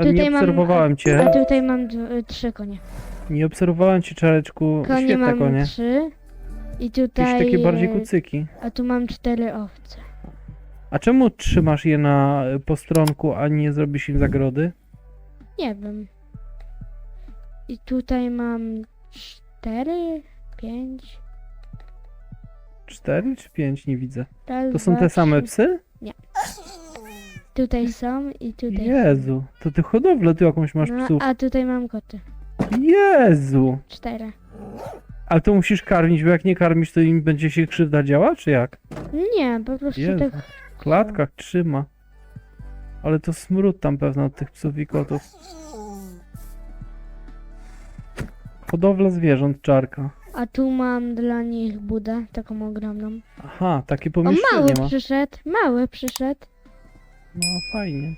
A nie tutaj mam- obserwowałem A cię. tutaj mam d- trzy konie. Nie obserwowałem cię, Czareczku. Konie Świetne mam konie. trzy. I Jakieś tutaj. takie bardziej e, kucyki. A tu mam cztery owce. A czemu trzymasz je na y, postronku, a nie zrobisz im zagrody? Nie wiem. I tutaj mam cztery, pięć. Cztery czy pięć? Nie widzę. Raz, To są dwa, te same trzy. psy? Tutaj są i tutaj. Jezu, to ty hodowlę tu jakąś masz no, psów. a tutaj mam koty. Jezu! Cztery. Ale to musisz karmić, bo jak nie karmisz, to im będzie się krzywda działa, czy jak? Nie, po prostu Jezu. tak. W klatkach trzyma. Ale to smród tam pewno od tych psów i kotów. Hodowla zwierząt, czarka. A tu mam dla nich budę, taką ogromną. Aha, takie O, mały pomieszczenie ma. przyszedł, mały przyszedł. No fajnie.